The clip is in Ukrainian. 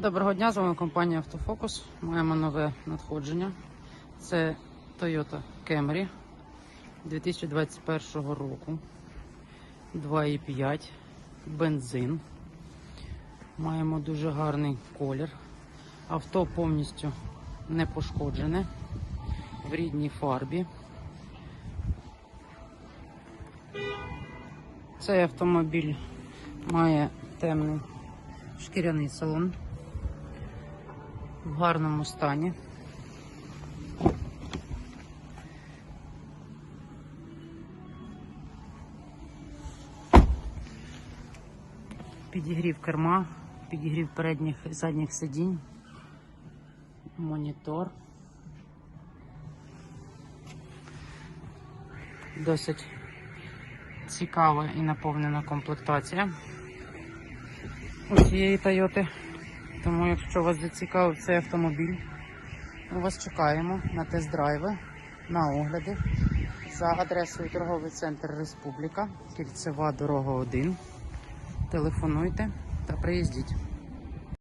Доброго дня, з вами компанія Автофокус. Маємо нове надходження. Це Toyota Camry 2021 року. 2,5 бензин. Маємо дуже гарний колір. Авто повністю не пошкоджене в рідній фарбі. Цей автомобіль має темний шкіряний салон в гарному стані. Підігрів керма, підігрів передніх і задніх сидінь, монітор. Досить цікава і наповнена комплектація у цієї Тойоти. Тому, якщо вас зацікавив цей автомобіль, ми вас чекаємо на тест-драйви, на огляди за адресою торговий центр Республіка, кільцева дорога 1. Телефонуйте та приїздіть.